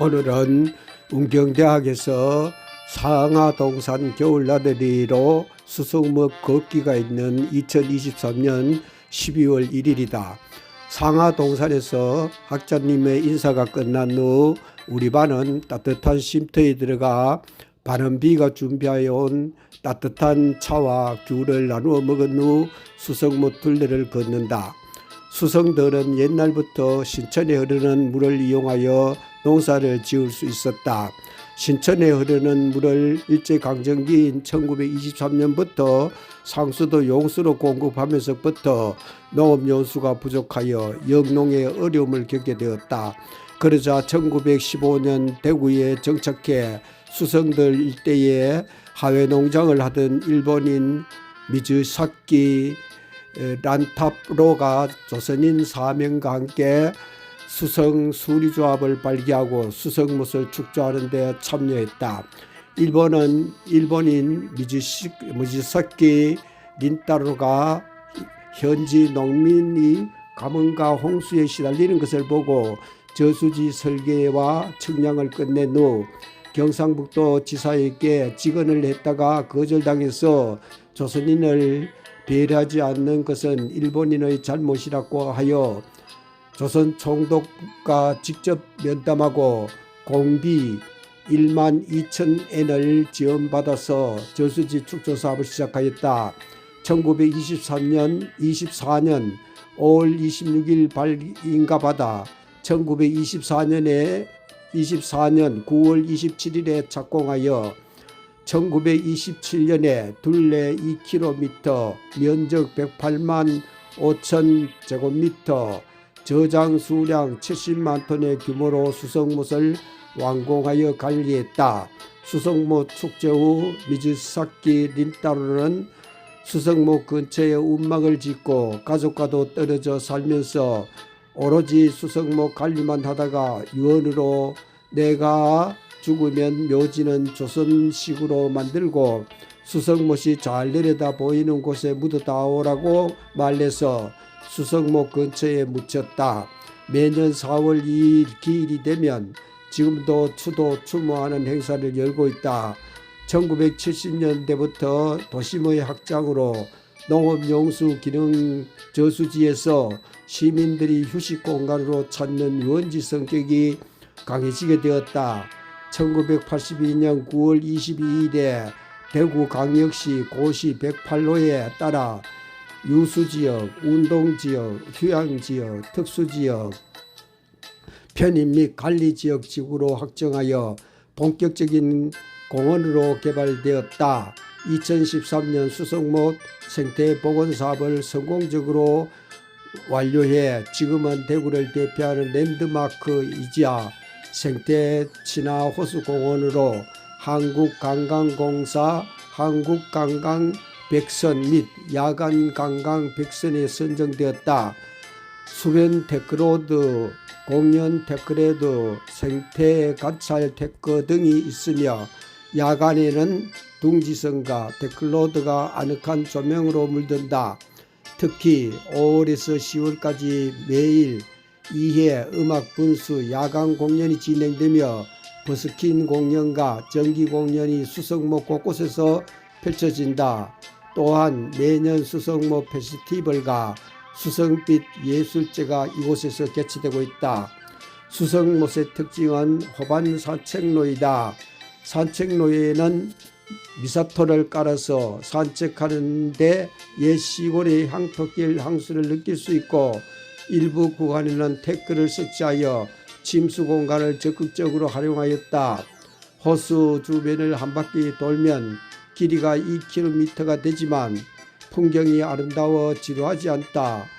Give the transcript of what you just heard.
오늘은 운경대학에서 상하동산 겨울나들이로 수성목 걷기가 있는 2023년 12월 1일이다. 상하동산에서 학자님의 인사가 끝난 후 우리 반은 따뜻한 쉼터에 들어가 반은비가 준비하여 온 따뜻한 차와 귤을 나누어 먹은 후 수성못 둘레를 걷는다. 수성들은 옛날부터 신천에 흐르는 물을 이용하여 농사를 지을 수 있었다. 신천에 흐르는 물을 일제강점기인 1923년부터 상수도 용수로 공급하면서부터 농업용수가 부족하여 영농의 어려움을 겪게 되었다. 그러자 1915년 대구에 정착해 수성들 일대에 하회 농장을 하던 일본인 미즈사키 란타프로가 조선인 사명과 함께 수성 수리조합을 발기하고 수성못을 축조하는 데 참여했다. 일본은 일본인 미즈사키 린타로가 현지 농민이 가뭄과 홍수에 시달리는 것을 보고 저수지 설계와 측량을 끝낸 후 경상북도 지사에게 직언을 했다가 거절당해서 조선인을 배려하지 않는 것은 일본인의 잘못이라고 하여 조선 총독과 직접 면담하고 공비 1만 2천 엔을 지원받아서 저수지 축조 사업을 시작하였다. 1923년 24년 5월 26일 발인가 받아 1924년에 24년 9월 27일에 착공하여 1927년에 둘레 2km, 면적 108만 5천 제곱미터, 저장 수량 70만 톤의 규모로 수성못을 완공하여 관리했다. 수성못 축제 후 미즈사키 린타로는 수성못 근처에 운막을 짓고 가족과도 떨어져 살면서 오로지 수성목 관리만 하다가 유언으로 내가 죽으면 묘지는 조선식으로 만들고 수성못이 잘 내려다 보이는 곳에 묻어다오라고 말해서 수성목 근처에 묻혔다. 매년 4월 2일 기일이 되면 지금도 추도 추모하는 행사를 열고 있다. 1970년대부터 도심의 확장으로 농업용수 기능 저수지에서 시민들이 휴식 공간으로 찾는 유원지 성격이 강해지게 되었다. 1982년 9월 22일에 대구광역시 고시 108호에 따라 유수지역, 운동지역, 휴양지역, 특수지역, 편입 및 관리지역 지구로 확정하여 본격적인 공원으로 개발되었다. 2013년 수성못 생태보건 사업을 성공적으로 완료해 지금은 대구를 대표하는 랜드마크이자 생태 친화 호수공원으로 한국관광공사 한국관광 백선 및 야간 관광 백선에 선정되었다. 수변 테크로드, 공연 테크레드, 생태 관찰 테크 등이 있으며 야간에는 둥지선과 테크로드가 아늑한 조명으로 물든다. 특히 5월에서 10월까지 매일 2회 음악 분수 야간 공연이 진행되며 버스킹 공연과 정기 공연이 수성목 곳곳에서 펼쳐진다. 또한 매년 수성목 페스티벌과 수성빛 예술제가 이곳에서 개최되고 있다. 수성못의 특징은 호반 산책로이다. 산책로에는 미사토를 깔아서 산책하는데 옛 시골의 향토길 향수를 느낄 수 있고 일부 구간에는 태클을 설치하여 침수 공간을 적극적으로 활용하였다. 호수 주변을 한 바퀴 돌면 길이가 2km가 되지만 풍경이 아름다워 지루하지 않다.